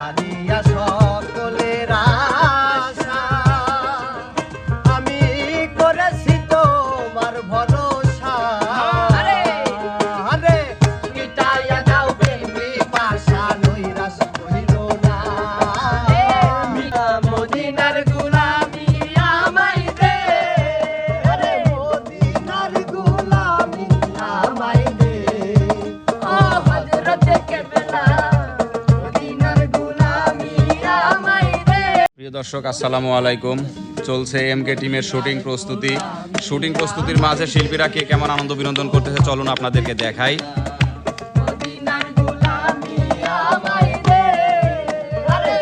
Maria só দর্শক আসসালামু আলাইকুম। চলছে এম কে টিমের শুটিং প্রস্তুতি। শুটিং প্রস্তুতির মাঝে শিল্পীরা কে কেমন আনন্দ বিনোদন করতেছে চলুন আপনাদেরকে দেখাই। গোলামি আমায় দে আরে।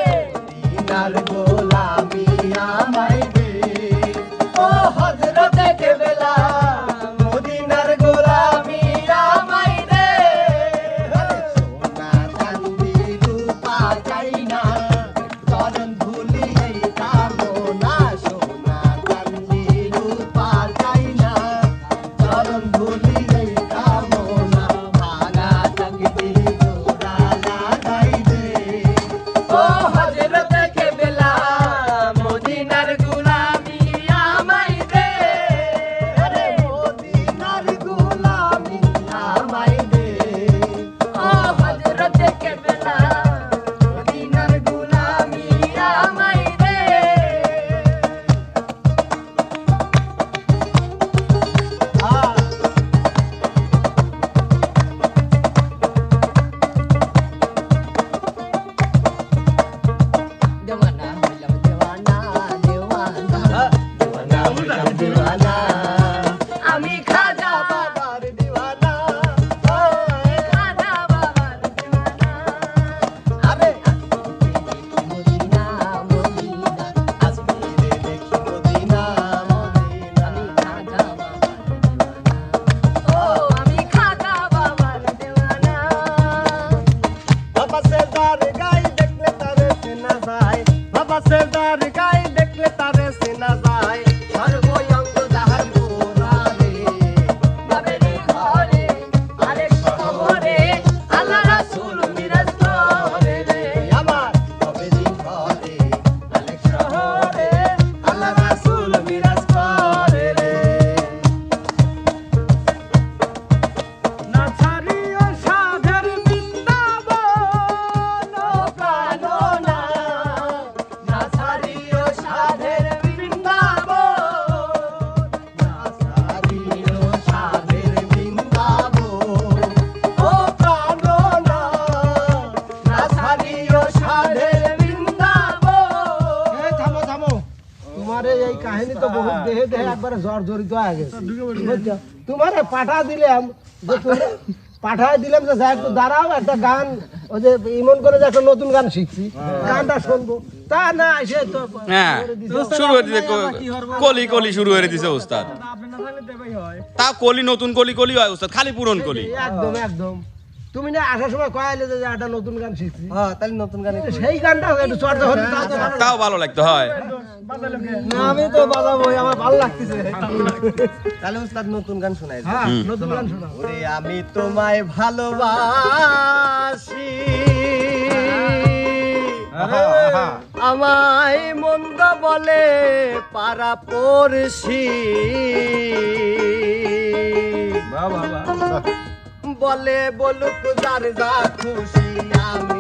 একবারে জ্বর জড়িত হয়ে গেছে? তোমারে পাঠা দিলাম যে পাঠায় দিলাম যে যা একটু দাঁড়াও একটা গান ওই যে ইমন করে যে একটা নতুন গান শিখছি। গানটা শুনব। তা না এসে তো হ্যাঁ শুরু হয়ে দিছে কলি কলি শুরু হয়ে দিছে উস্তাদ। তা কলি নতুন কলি কলি হয় উস্তাদ খালি পুরন কলি। একদম একদম। তুমি না আসার সময় কয়ালে যে একটা নতুন গান শিখছি? হ্যাঁ তাহলে নতুন গান সেই গানটা একটু চর্চা হতে তাও তাও ভালো লাগতো হয়। না, আমি তো বাজাবো আমার ভালো লাগতেছে। তাহলে উস্তাদ নতুন গান শোনাই হ্যাঁ নতুন গান শোনাও। ওরে আমি তোমায় ভালোবাসি। আমায় মন্দ বলে পারা পড়ছি বলে বলুক যার যা খুশি আমি।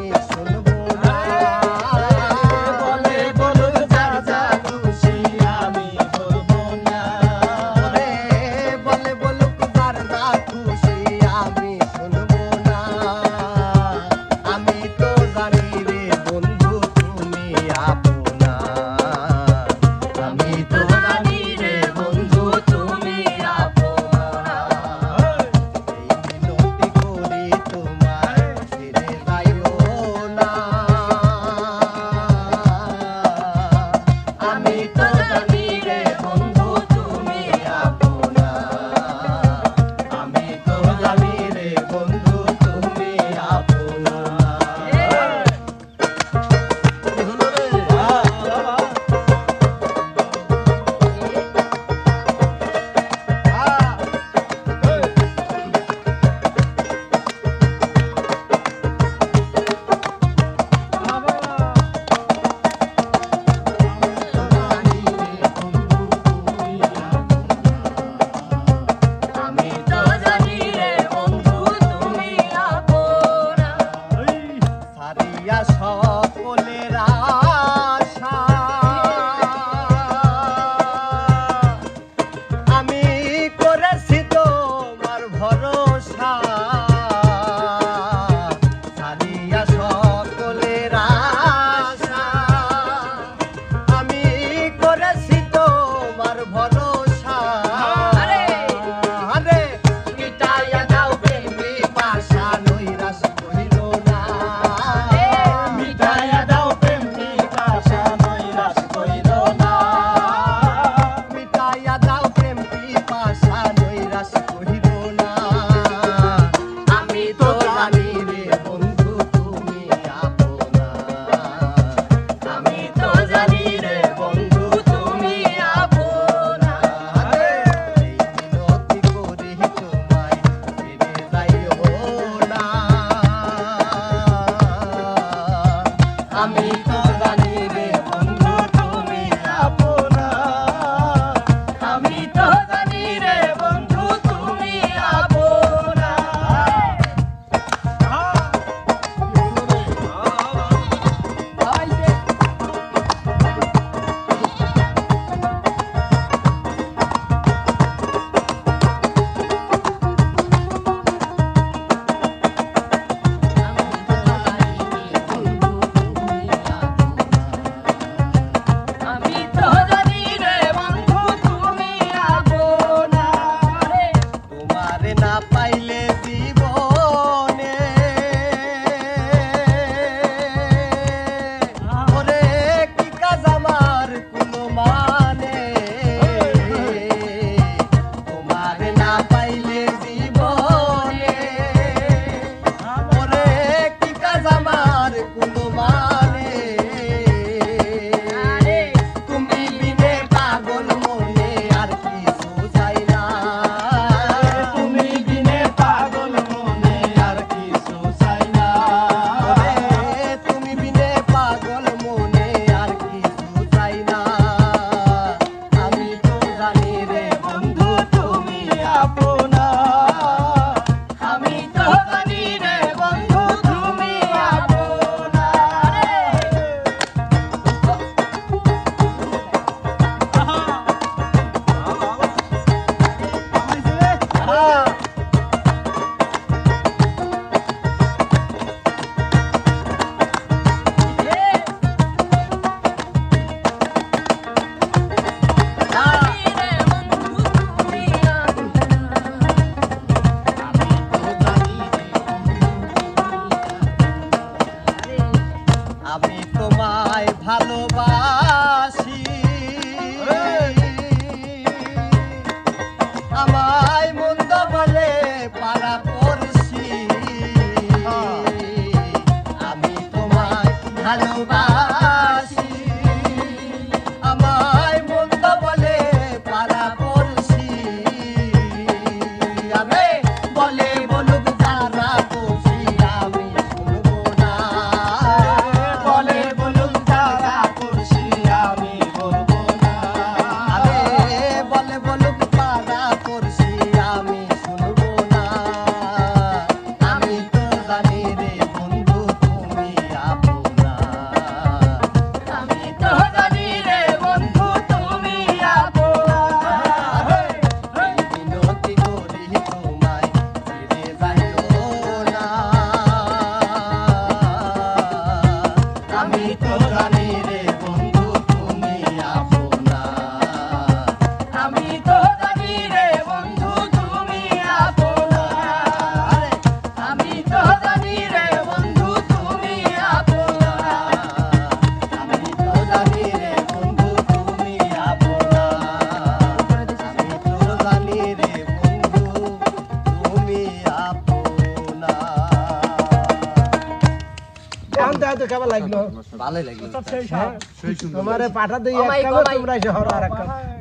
লাগল। হ্যাঁ।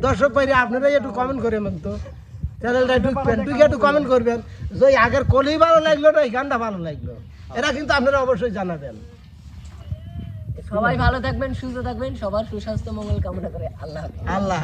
দর্শক আপনারা একটু কমেন্ট করে তো। আগের ভালো লাগল না ভালো লাগল। এরা কিন্তু আপনারা অবশ্যই জানাবেন। সবাই ভালো থাকবেন সুস্থ থাকবেন। সুস্বাস্থ্য মঙ্গল আল্লাহ